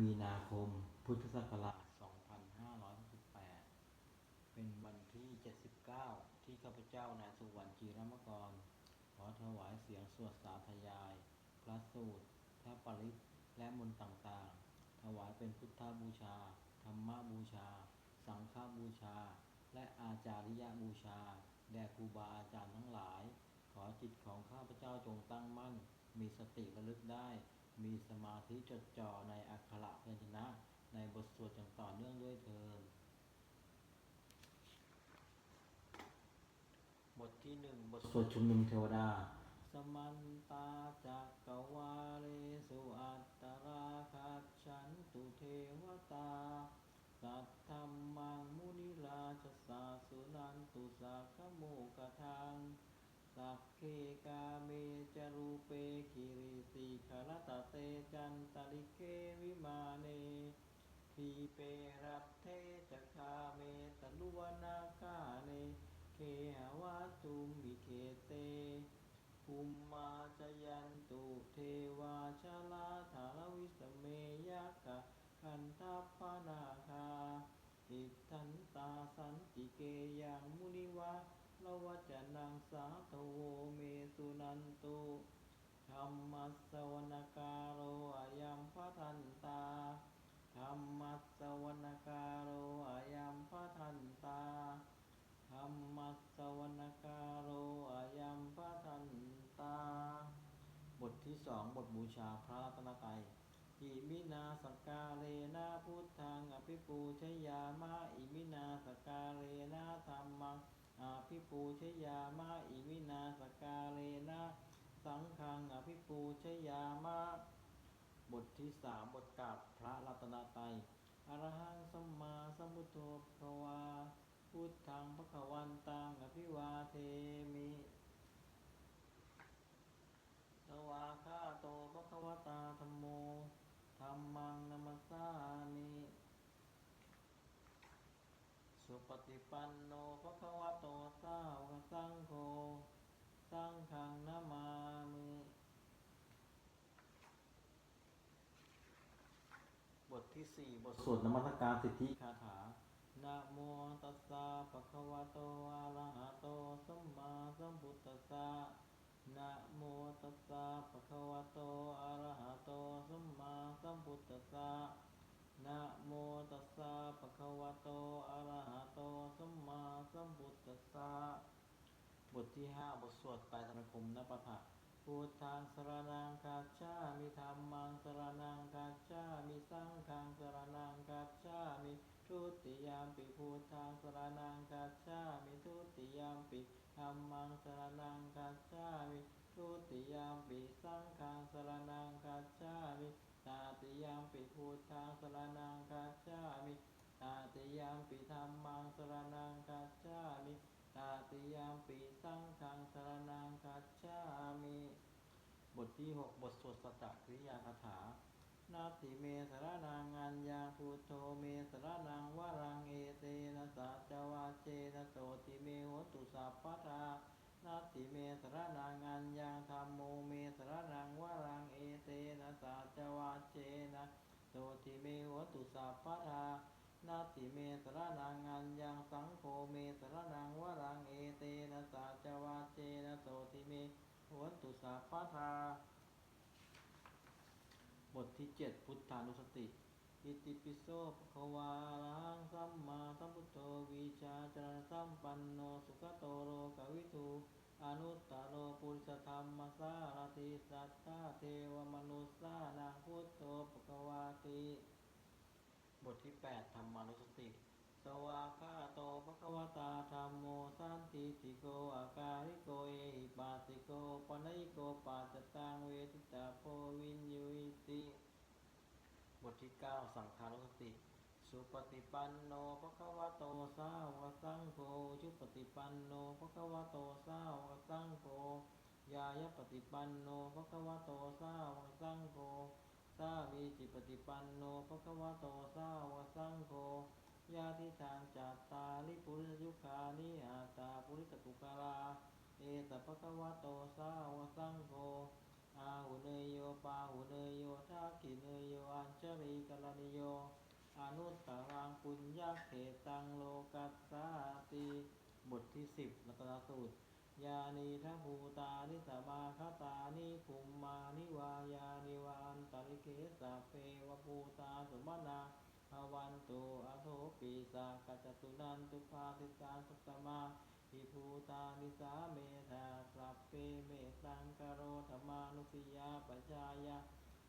มีนาคม พุทธศักราช 2568 เป็นวันที่ 79 ที่ข้าพเจ้านายสุวรรณจีรมกร ขอถวายเสียงสวดสาธยาย พระสูตร พระปริตรและมนต์ต่างๆ ถวายเป็นพุทธบูชา ธรรมบูชา สังฆบูชา และอาจาริยบูชา แด่ครูบาอาจารย์ทั้งหลาย ขอจิตของข้าพเจ้าจงตั้งมั่น มีสติระลึกได้ มีสมาธิจดจ่อในอักขระพยัญชนะในบทสวดอย่างต่อเนื่องด้วยเทินบทที่หนึ่งบทสวดชุมนุมเทวดา สมันตาจักกวาเรสุอัตตราคัจฉันตุเทวตา สัทธรรมังมุนิราชสาสุนันตุสักโมกทัง สัพเพกาเมจรูเปกิริสิขรตเตจันตลิเกวิมาเนทีเปรัตเทจคาเมตลุวนาคาเน เคหวาตุมวิเคเตภูมมาจยันตุเทวาชาลาธารวิสเมยกะคันทัพพนาคาอิทันตาสันติเกยังมุนิวะละ วจนังสาธโวเมสุนันตุธรรมัสวนกาโรอยัมพะทันตาธรรมัสวนกาโรอยัมพะทันตาธรรมัสวนกาโรอยัมพะทันตา บทที่สองบทบูชาพระรัตนตรัยอิมินาสกกาเลนะพุทธังอภิปูชยามะอิมินาสกกาเลนะธรรมัง อภิปูชยามะอิมินาสกาเลนะสังฆังอภิปูชยามะบทที่สามบทกาบพระรัตนตรัยอรหังสัมมาสัมพุทโธภควาพุทธังพระควันตังอภิวาเทมิสวาคาโตภะคะวตาธัมโมธัมมังนัมสสามิสุปฏิปันโนภะคะวะโตสาวสังโฆสังฆังนามามิบทที่สี่บทสวดนมัสการสิทธิคาถานะโมตัสสะภะคะวะโตอะระหะโตสัมมาสัมพุทธัสสะนะโมตัสสะภะคะวะโตอะระหะโตสัมมาสัมพุทธัสสะ นะโมตัสสะภะคะวะโตอะระหะโตสัมมาสัมพุทธัสสะบทที่ห้าบทสวดไตรสรณคมนปถะพุทธังสรนังคัจฉามิธัมมังสรนังคัจฉามิสังฆังสรนังคัจฉามิทุติยามปิพุทธังสรนังคัจฉามิทุติยามปิธัมมังสรนังคัจฉามิทุติยามปิสังฆังสรนังคัจฉามิ ตาติยามปิพุทธังสรนังคัจฉามิตาติยามปิธัมมังสรนังคัจฉามิตาติยามปีสังฆังสรนังคัจฉามิบทที่หกบทสวดสัจจกริยาคาถา นาติเมสรนังอัญญาพุทโธเมสรนังวรังเอเตนะสัจวาเจนะโตติเมหตุสัพพะทา นาติเมสรนังอัญญาธรรมโมเมสรนังวรังเอเตนะสัจวาเจนะโตติเมโหตุสัพพทานาติเมสรนังอัญญังสังโฆเมสรนังวรังเอเตนะสาจวาเจนะโสติเมโหนตุสัพพทาบทที่เจ็ดพุทธานุสติอิติปิโสภควาอะระหังสัมมาสัมพุทโธวิชาจารณสัมปันโนสุขโตโรกวิทู อนุตตโรปุริสธรรมสารติสัทธาเทวมนุสสานังพุทโธภะคะวาติบทที่ 8 ธรรมานุสติ สวากาโตภคะวตาธรรมโมสันติติโกอาการิโกเอหิปัสสิโกปนัยโกปัจตังเวทิตาโพวินยุติ บทที่ 9 สังขานุสติ สุปฏิปันโนภะคะวะโตสาวกสังโฆชุปฏิปันโนภะคะวะโตสาวกสังโฆยายปฏิปันโนภะคะวะโตสาวกสังโฆสามีจิปฏิปันโนภะคะวะโตสาวกสังโฆญาติทางจัตตาลิปุริสยุคานิอาตาปุริสกุกาลา เอตภะคะวะโตสาวกสังโฆอาหุเนยโยปาหุเนยโยทักขิเนยโยอัญชลีกรณิโย อนุตตรังปุญญาเขตังโลกัสสาติบทที่สิบรัตนสูตร ยานีทัภูตานิสมาคตานิภุมมานิวายานิวานตริเกสะเพวภูตาสุมนาภวันตุอโทปีสากัจจตุนันตุภาสิตาสุตมาอิภูตานิสาเมธาสัพเพเมตังกโรธรรมานุสิยาปัญญายา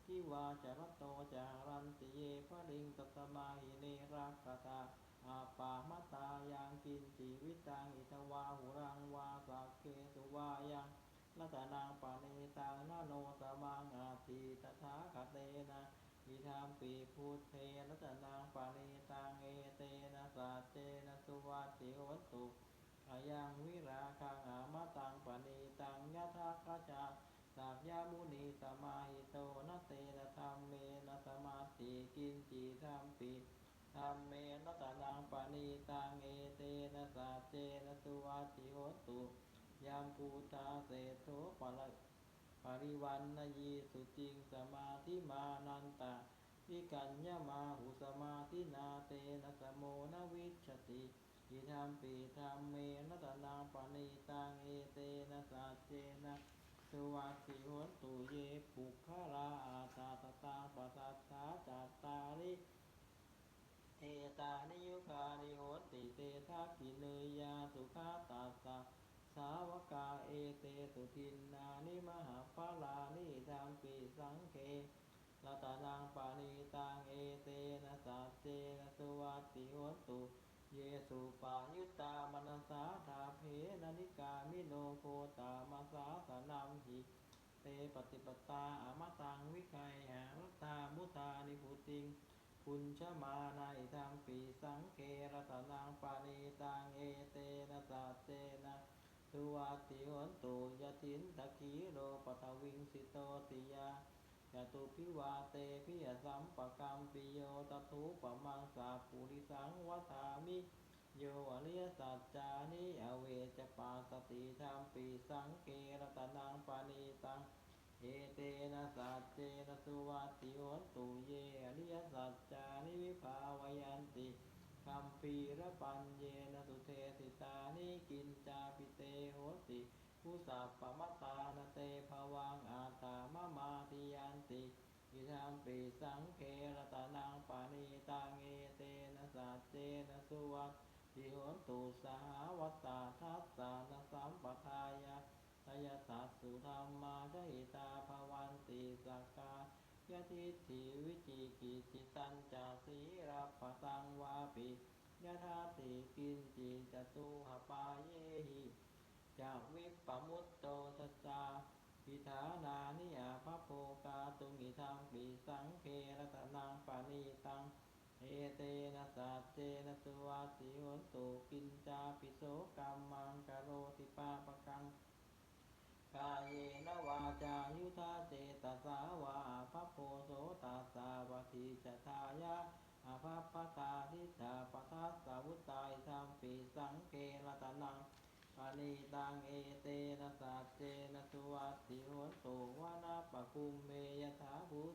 ทิวาจารโตจาร ติเยพระลิงตตมาหิเนรักตาอาปามตายังกินจีวิตังอิทวาหุรังวาสักเกสุวายังรัตนังปานิตังนาโนสมังอาทิตถาคเตนะอิธามปีพุทเทรัตนังปานิตังเอเตนะสัจเจนะสุวัติโหตุอายังวิราคังอามตังปานิตังยะทาคจา สักยามุนีสมาหิโตนเตนะธรรมเมนะสมาธิกินจีธรรมปิธรรมเมนะตะนังปานิตังเอเตนะสัจเจนะสุวัติโหตุยามปูตาเศโทปะละปริวันนยีสุจิงสมาธิมานันตะวิกัญญามาหุสมาธินาเตนะสมโมนะวิชติอิธรรมปีธรรมเมนะตะนังปานิตังเอเตนะสัจเจนะ สวัสดิโหนตุเยปุคาอาตาตตาปัสสัทธาจัตตาริเอตานิยุคานิโหติเตทักขิเนยยาสุขาตัสสะสาวกาเอเตสุทินนานิมหาภาลานิธรรมปีสังเครัตนังปานิตังเอเตนะสัจเจนะสวัสดิโหนตุ เยสุปายุตามนสาธาเพนนิกามิโนโคตามาสาสนัมหิเตปฏิปตาอมตังวิไคหารัตามุตานิพุติงปุญชมานาอิธรรมปีสังเครตนังปานิตังเอเตนะสัจเจนะสุวัติหนตุยตินตะคีโรปทวิงสิโตติยา จตุพิวาเตพิยสัมปกรรมปิโยตถุปมังสาปุริสังวัฏามิโยอริยสัจจานิอเวจปาสติธรรมปีสังเกรตนังปานิตังเอเตนะสัจเจนะสุวัติโหตุเยอริยสัจจานิวิภาวยันติคัมปีระปัญเยนะสุเทสิตานิกินจาปิเตโหติผู้สัพปมตตานะเต ติยันติทัมปิสังเครตานังปานิตังเอเตนะสัจเจนะสุวัตติโหนตุสหวัตตาทัสสานสัมปทายะทยสัสสุธรรมาจหิตาภวันติสักกายทิฏฐิวิจิกิจิตัญจาสีรัปปะสังวาปิยะธาติกินจิจตุหปาเยหิจากวิปปมุตโตทัสสา พิธานานิยาภโภกาตุงิธรรมปิสังเครตนังปานิตังเอเตนะสัจเจนะสุวัสสิโหนตุกินจาปิโสกรรมังกโรติปาปกังกายเยนวาจายุทธาเจตสาวาภพโพโสตัสาวัติจทายะอาภัพปตาทิฏฐาปทัสสาวุตายธรรมปิสังเกรตนัง ปานิตังเอเตนะสัจเจนะสุวัตติหนตุวานาปะคุมเมยถาภูต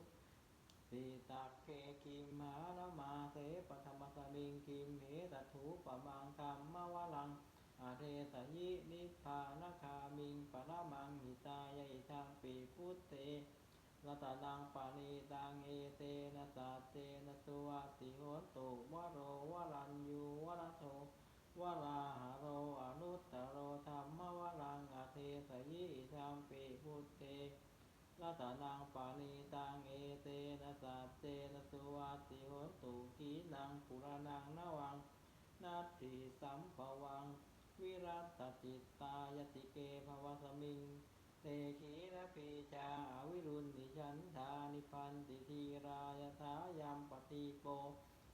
สีตักเคคิมหานามาเสปธรรมสมิงคิมเหตถูปะมังธรรมวะลังอาเทสยินิพพานาคามิงปะระมังหิตายะอิทังปีพุทเตรัตนังปานิตังเอเตนะสัจเจนะสุวัตติโหนตุวโรวรัญยูวรโท วราหาโรอนุตตโรธรรมวรังอเทสยิธรรมปิพุทเตรัตนังปานิตังเอเตนะสัจเจนะสุวัติโหตุกีนังปุรานังนวังนาทิสัมภวัง วิรัตจิตตายติเกภวสมิงเตขีระปีชาวิรุณนิชันธานิพันติทีรายถายัมปฏิโป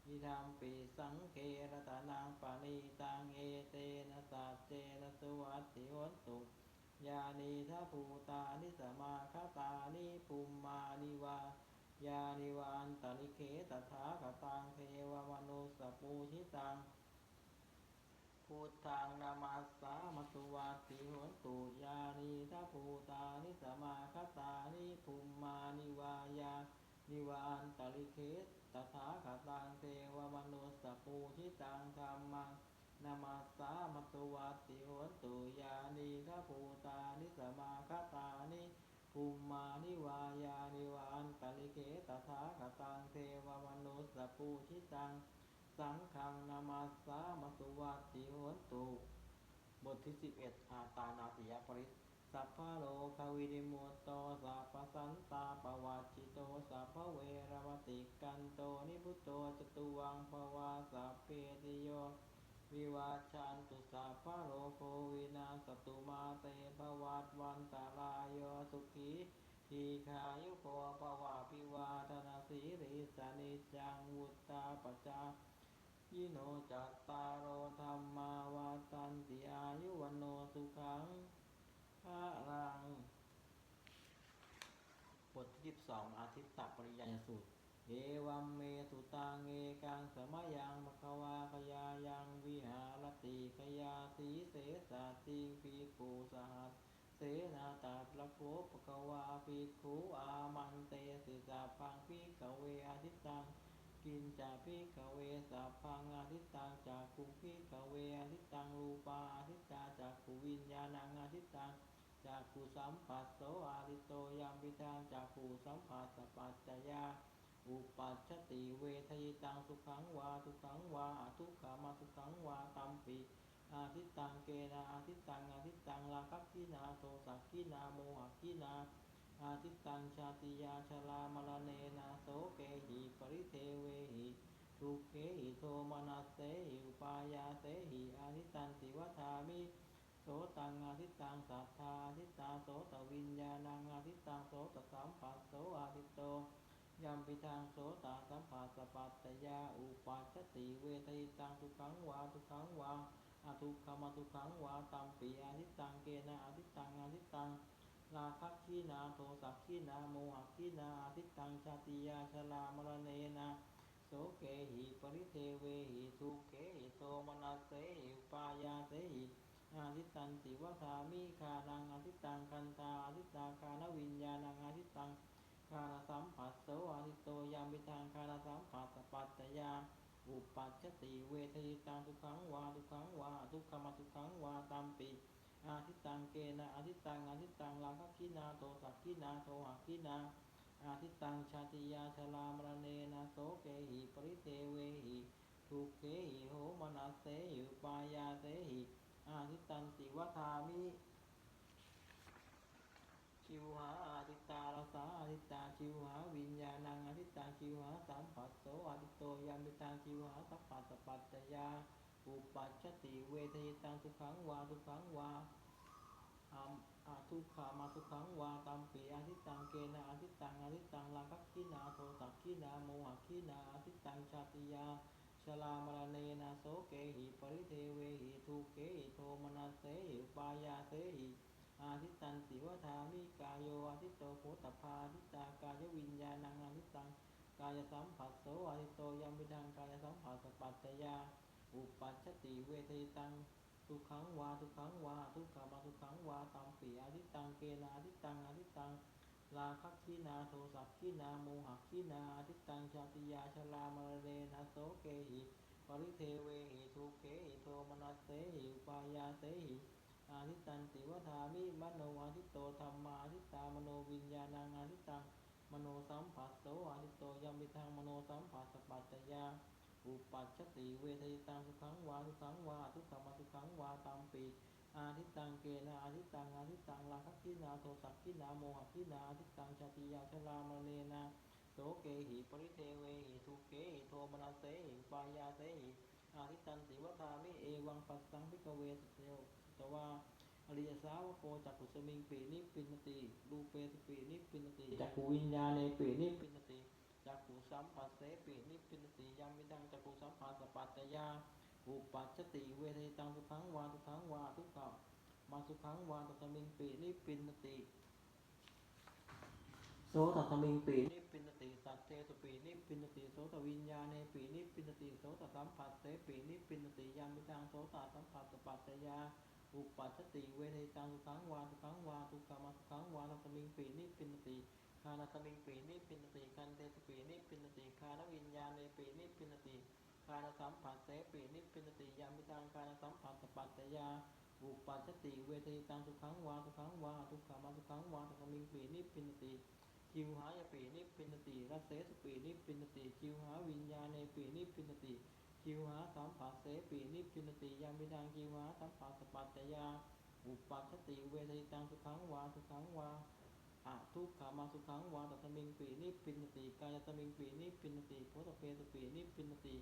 อิธรรมปิสังเครตนังปานิตังเอเตนะสัจเจนะสุวัตติโหนตุยานีทัภูตานิสมาคตานิภูมมานิวายานิวานตริเคตถาคตังเทวมนุสปูชิตังพุทธังนามัสามตุวัตติโหนตุยานีทัภูตานิสมาคตานิภูมมานิวายานิวานตลิเคส ตถาคตังเทวมนุสสปูชิตังธรรมังนามาสามัตตวัติโหนตุยานิขภูตานิสมาคตานิภูมานิวายานิวานตลิเคตถาคตังเทวมนุสสปูชิตัง สังฆังนามาสามัตตวัติโหนตุ บทที่11อาตานาติยปริส สัพพะโลกวิริมุตโตสัพพสันตาปวัชิโตสัพพเวรมติกันโตนิพุตโตจตุวังภวาสัพเพติโยวิวาชันตุสัพพะโลโควินาสตุมาเตภวัตวันตารายโยสุขีทีขายุโกภวะพิวาทนาสีริสานิจังวุตตาปจายิโนจัตตารโอธรรมาวาตันติอายุวันโนสุขัง พระรังบทที่12อาทิตตปริยายสูตร เอวัมเมสุตังเอกังสมยังมควาคยายังวิหารติคยาสีเสสาติปีกูสหัสเสนาตัดละโคปกวาปีคูอามันเตสิสาพังปีกเวอาทิตตังกินจาพิกเวสัพพังอาทิตตังจากุพิกเวอาทิตตังรูปาอาทิตตาจากุวิญญาณังอาทิตตัง จากขุสัมปัสโสอาทิตโตยามวิทางจากขุสัมปัสสปัจจยาอุปัชติเวทยิตังสุขังวาทุขังวาอทุกขามาทุขังวาตัมปิอาทิตตังเกนาอาทิตตังอาทิตตังราคัคขีนาโทสักขีนาโมหขีนา อาทิตตังชาติยาชรามรเนนาโสเกหิปริเทเวหิทุกเขหิโทมนัสเสหิอุปายาเสหิอาทิตตันติวัฏามิ สตังอาทิตังสัทธาทิตาโสตวิญญาณังอาทิตังโสตสัมปัสโสอาทิตโตยัมปิทางโสตสัมปัสสะปัตตยาอุปัชติเวทยิตังทุขังวาทุขังวาอาทุกขมาทุขังวาตัมปีอาทิตังเกนะอาทิตังอาทิตังราคัคขีนาโทสักขีนาโมหขีนาอาทิตังชาติยาชรามรณเนนาโสเกหิปริเทเวหิทุเกหิโทมนัสเสหิปายาเสหิ อาทิตันติวทามิคานังอาทิตังคันตาอาทิตาคานวิญญาณังอาทิตังคานาสัมผัสโสอาทิตโตยามิทางคานาสัมผัสปัตตยาอุปัชชติเวทิตังทุกขังวาทุกขังวาทุกขมทุกขังวาตัมปิอาทิตังเกนะอาทิตังอาทิตังราคกินาโทสักกินาโทหะกินาอาทิตังชาติยาชรามรเนนะโสเกหิปริเทเวหิทุกเขหิโหมนัสเสหิปายาเสหิ อาทิตตันติวัฏามิชิวหาอาทิตตารสาอาทิตตาชิวหาวิญญาณังอาทิตตาชิวหาสัมผัสโสอาทิตโตยามิตังชิวหาสัพพัสปัจจยาอุปัชติเวทยิตังทุกขังวาทุกขังวาอาอาทุกขามาทุกขังวาตัมปีอาทิตตังเกนะอาทิตตังอาทิตตังราคัคขีนาโทสักขีนาโมหขีนาอาทิตตังชาติยา ลามรณเนนะโสเกหิปริเทเวหิทุเกหิโทมนัสเสหิปายาเสหิอาทิตตันติวทามิกายโยอาทิตโตโพตพาอาทิตากายวิญญาณังอาทิตังกายสัมผัสโสอาทิตโตยัมวิทังกายสัมผัสปัตตยาอุปัชติเวทิตังทุกขังวาทุกขังวาทุกขามาทุกขังวาตัมปีอาทิตตังเกนาอาทิตตังอาทิตตัง ราคัคขีนาโทสักขีนาโมหขีนาอาทิตตังชาติยาชลามรเรนะโสเกหิปริเทเวหิทุเกหิโทมนัสเสหิอุปายาเสหิอาทิตตันติวทามิมโนอาทิตโตธรรมาอาทิตตามโนวิญญาณังอาทิตตังมโนสัมผัสโสอาทิตโตยัมมิทังมโนสัมผัสสปัจจยาอุปัชติเวทยิตังทุขังวาทุขังวาทุกขมาทุขังวาตามปี อาทิตตังเกนะอาทิตตังอาทิตตังราคัคขีนาโทสักขีนาโมหขีนาอาทิตตังชาติยาชรามเนนะโสเกหิปริเทเวหิทุเกหิโทมนัสเสหิปายาเสหิอาทิตตันติวทามิเอวังปัสสังพิกเวสเตตวาอริยสาวโกจักขุสมิงปีนิพพินติรูเปสปีนิพพินติจักขุวิญญาเนปีนิพพินติจักขุสัมปัสเสปินิพพินติยามิดังจักขุสัมปัสสปัตตยา อุปัชติเวทตังสุขังวาทุขังวาทุกขะมาสุขังวาตัตมิงปินิพพินติโสตัตมิงปินิพพินติสัตเทสุปีนิพพินติโสตวิญญาเนปีนิพพินติโสตสัมปัสเสปินิพพินติยามิดังโสตสัมปัสสปัตยาอุปัชติเวทตังสุขังวาสุขังวาทุกขมาสุขังวาตัตมิงปีนิพพินติคานาสมิงปีนิพินติคันเตสปีนิพินติคานวิญญาณเนปีนิพินติานสัมผัสเสปีนิพินติยามิตังคานสัมผัสสปัตตยาอุปัชชติเวทีตังสุขังวาสุขังวาทุกขามาสุขังวาตสมิงปีนิพินติคิวหายปีนิพินติรัสเสสปีนิพินติคิวหาวิญญาณเนปีนิพินติคิวหาสัมผัสเสปีนิพินติยามิตังคิวหาสัมผัสสปัตตยาอุปัชชติเวทีตังสุขังวาสุขังวาอะทุกขามาสุขังวาตัสมิงปีนิพพินติกายสมิงปีนิพพินติโพธเพสปีนิพพินติ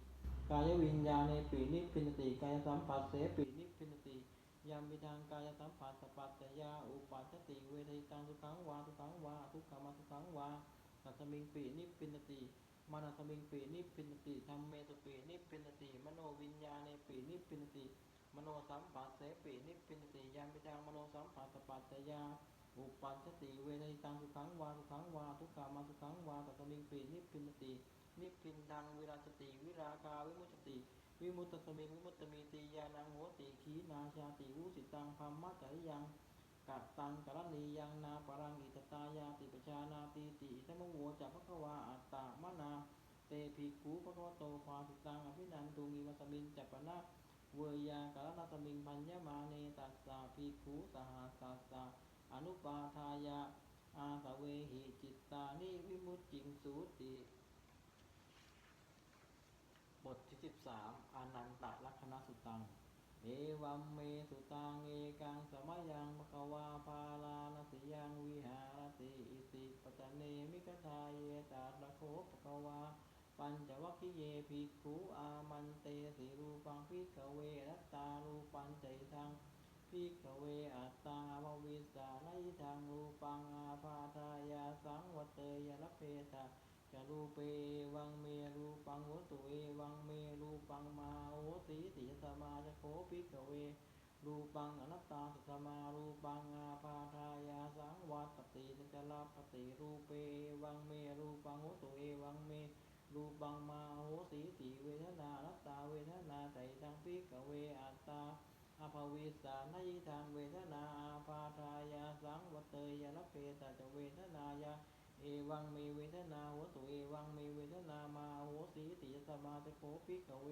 กายวิญญาณในปีนิพพินติกายสัมผัสเสปีนิพพินติยามวิทางกายสัมผัสสปัตตยาอุปัชติเวทีตังสุขังวาสุขังวาทุกขมาสุขังวาตัสมิงปีนิพพินติมานาสมิงปีนิพพินติธรรมเมสุปีนิพพินติมโนวิญญาณในปีนิพพินติมโนสัมผัสเสปีนิพพินติยามวิทางมโนสัมผัสสปัตตยาอุปัชติเวทตังสุขังวาสุขังวาทุกขมาสุขังวาตัสมิงปีนิพพินติ นิพพินดังวิราชติ วิราคาวิมุตติ วิมุตตสมิงวิมุตตมีตียานังโหติขีนาชาติวุสิตังพัมมะจริยังกัตตังกรณียังนาปรังอิตตายาติปชานาติติสมโวจัพพะวาอัตตามะนาเตภิกขุปะคะวโตภามสิตังอภินันตุงีวัสมินจัปนะเวยากรณตมิงพัญญมาเนตัสสะภิกขุสหัสสัสสะอนุปาทายะอาสเวหิจิตตานิวิมุตจิงสูติ บทที่สิบสามอานันตลักษณสุตัง เอวัมเมสุตังเอกังสมยังมะกวาภาลานสิยังวิหารติอิติปัจเนมิกทาเยตาระโคปะกวาปัญจวัคคิเยภิกขุอามันเตสิรูปังพิกเวรัตตารูปัญใจทังพิกเวอัตตาภวิสานัยทังรูปังอาภาทายาสังวเตยรเพตา จะรูปเอวังเมรูปังโหตุเอวังเมรูปังมาโหสีติสมาจะโคพิกเวรูปังอนัตตาสุสมารูปังอาภาทายาสังวัตตินจลาปติรูปเอวังเมรูปังโหตุเอวังเมรูปังมาโหสีติเวทนานัตตาเวทนาใจทังพิกเวอัตตาอาภวิสานัยทางเวทนาอาพาทายาสังวัตเตยรเพตจะเวทนายา เอวังเมเวทนาหัวตุเอวังเมเวทนามาโหสีติสมาจะโคปิกเว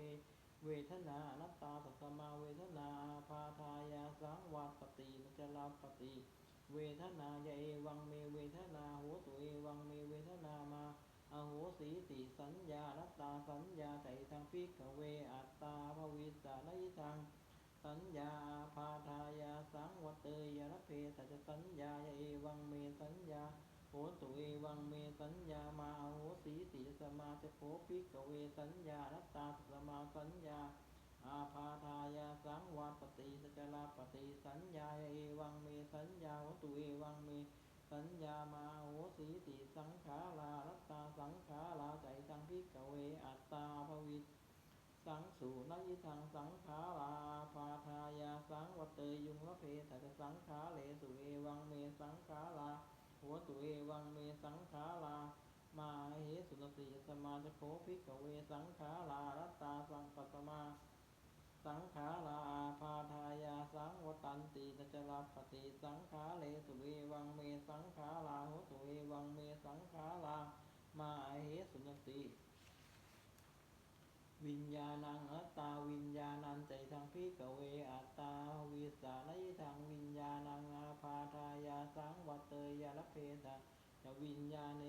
เวทนานัตตาสัสมาเวทนาพาทายาสังวัตตินจลาปติ เวทนายาเอวังเมเวทนาหัวตุเอวังเมเวทนามาอโหสีติสัญญานัตตาสัญญาใจทางพิกเวอัตตาภวิสานัยทางสัญญาพาทายาสังวัตเตยรเพสัจสัญญาเอวังเมสัญญา หตุเอวังเมสัญญามาโหสีติสมาจะโคปิกเวสัญญานัตตาสมาสัญญา อาพาทายาสังวัปติสจลาปฏิสัญญาเอวังเมสัญญาโหตุเอวังเมสัญญามาโหสีติสังขารารัตตาสังขาราใจสังพิกเวอัตตาภวิตสังสูนัยทังสังขาราภาทายาสังวัตเตยุงละเพทัจสังขาเลสุเอวังเมสังขารา หัวตุเอวังเมสังขารามาเหสุนติสมาจโคภิกเวสังขารารัตตาสังปัสมา สังขาราภาทายาสังวตันติจจลาปฏิสังขาเลสุเอวังเมสังขาราหัวตุเอวังเมสังขารามาเหสุนติ วิญญาณังอัตตาวิญญาณันใจทางพิกเวอัตตาวิสานัยทางวิญญาณังอาภาทายาสังวัตเตยรเพตาจะวิญญาณเอ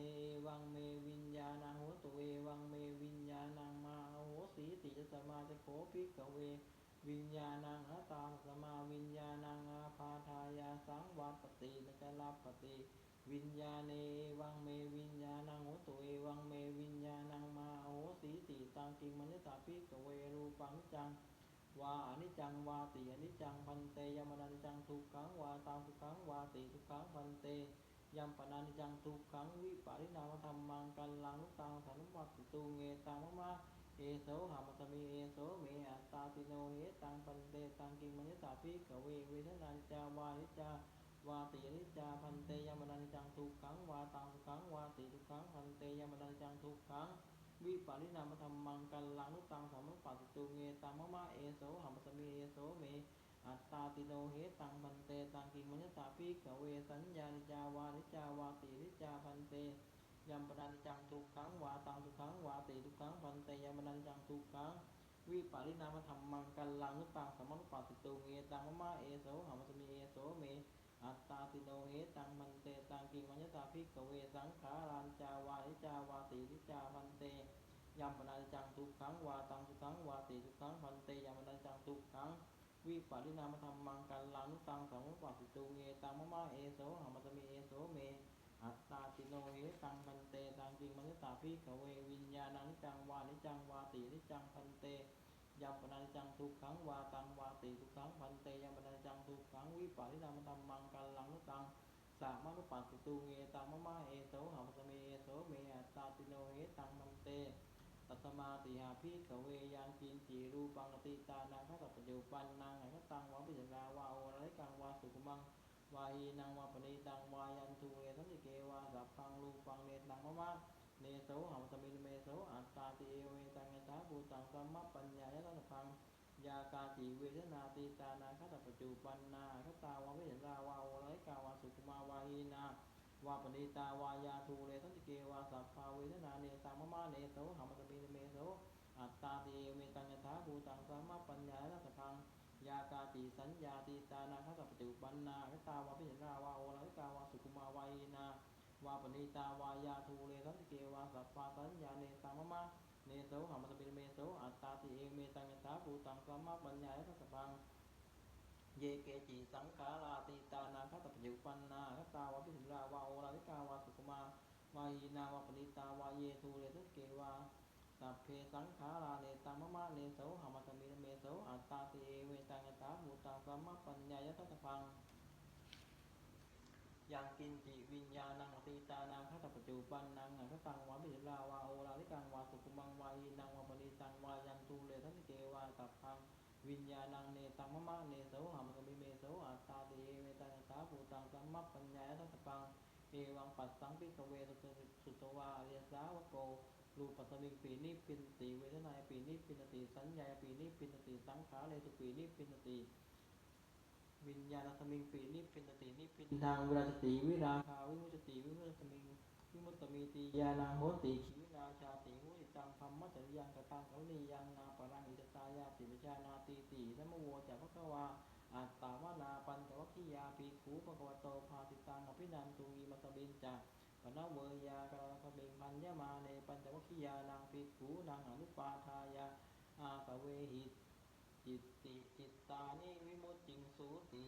วังเมวิญญาณังหัวตุเอวังเมวิญญาณังมาโหสีติสมาจะโคพิกเว วิญญาณังอัตตาสมาวิญญาณังอาภาทายาสังวัตตินจลปฏิวิญญาณเอวังเมวิญญาณังโหตุเอวังเมวิญญาณังมาโหสีติตังกิมมัญญตาปิกเวรูปัง จังวาอนิจจังวาติอนิจจังพันเตยมนันจังทุกขังวาตามทุกขังวาติทุกขังพันเตยัมปนานิจังทุกขังวิปาริณามธรรมังกันลังนุตังสานุปัสตูเงตังมะมะเอโสหามัตมีเอโสเมอัตตาติโนเหตังพันเตตังกิมมัญญตาปิกเวเวทนานิจจาวานิจจาวาติอนิจจาพันเตยมนันจังทุกขังวาตังทุกขังวาติทุกขังพันเตยมนันจังทุกขัง วิปาริณามธรรมังกัลลังนุตังสามุปัสสตูเงตังมะมะเอโสหัมปสมีเอโสเมอัตตาติโนเหตังพันเตตังกิมัญตาปิกเวสัญญานิจาวานิจาวาตินิจาพันเตยัมปนันจังทุกขังวาตังทุกขังวาติทุกขังพันเตยัมปนันจังทุกขังวิปาริณามธรรมังกัลลังนุตังสมมนุปัสสตุเงตังมะมะเอโสหามสมีเอโสเม อัตตาติโนเหตังมันเตตังกิมัญญตาภิกขเวสังขารันจาวานิจาวาตินิจาพันเตยัมปนาจังทุกขังวาตังทุกขังวาติทุกขังพันเตยัมปนาจังทุกขังวิปัสสินามธรรมังกัลลานุตังสังวปัสสิตุเงตังมะมะเอโสหามสมีเอโสเมอัตตาติโนเหตังพันเตตังกิมัญญตาภิกขเววิญญาณังนิจังวานิจังวาตินิจังพันเตยัมปนาจังทุกขังวาตังวาติทุกขังพันเตยัมปนาจังทุกขังวิปาริณามธรรมังก ตังสามานุปัสสตูเงตังมะมะเอโสหามสเมเอโสเมอัตตาติโนเหตังมันเตตัสมาติหาภิกขเวยังกินจีรูปังติตานังขัตปัจจุปันนังไหขตังวะปิจาราวาโอไรกังวาสุขมังวาหีนังวาปณิตังวายันทุเรสันติเกวาสัพพังรูปังเนตังมะมะเนโสหามสมิเมโสอัตตาติเอเวตังยถาภูตังสัมมปัญญายตนะพัง ยากาติเวทนาติตานาคตปัจจุปันนาคตาวาวิสันราวาโอไรกาวาสุขมาวาหีนาวาปณิตาวายาทูเรสันติเกวาสัพพาเวทนาเนตังมะมะเนโสหามสมิเมโสอัตตาติเอเวตังยถาภูตังสัมมปัญญายตนะพังยากาติสัญญาติตานาคตปัจจุปันนาคตาวาวิสันราวาโอไรกาวาสุขมาวาหีนาวาปณิตาวายาทูเรสันติเกวาสัพพาสัญญาเนตังมะมะ เนโสหามัสปิเมโสอัตตาติเอเมตังยถาภูตังสัมมาปัญญายทัสสะพังเยเกจิสังขาราติตานาคัตปัจจุปันนาคตาวาพิสิราวาโอราลิกาวาสุขมาวาหีนาวาปณิตาวาเยทูเรติเกวาสัพเพสังขาราเนตังมะมะเนโสหามัสปิเมโสอัตตาติเอเมตังยถาภูตังสัมมาปัญญายทัสสะพัง ยังกินจิวิญญาณังอติตานังขัตปัจจุปันนังหังคตังวาปิจลาวาโอลาลิกังวาสุขุมังวายีนังวาปณิตังวายันตูเลทันเกวาตัพพังวิญญาณังเนตังมะมะเนโสหามสมิเมโสอัตตาเตเมตังสาภูตังสัมมัปปัญญาทัสะปังเอวังปัสสังปิกเวสุสุตวาอริยสาวโกรูปัสสมิงปีนิปินติเวทนายปีนิปินติสัญญาปีนิปินติสังขาเลสุปีนิปินติ วิญญาณสมิงปีนิพพินตินิพพินทางวิราชติวิราคาวิมุตติวิมุตตมิงวิมุตตมีติยานังโหติขีวินาชาติโหติตังธรรมจริยังกตังเขาลียังนาปรังอิตตายาติวิชานาตีตินโมโวจะพะคะวาอัตตาวานาปัญจวัคคียาปีขูปะกวโตภาติตังอภินันตุวีมัสบินจักปนเวยากรณสมิงพันยมาเนปัญจวัคคียานังปีขูนังอนุปาทายาอาสเวหิต จิตติจิตตานิวิมุตติงสูติ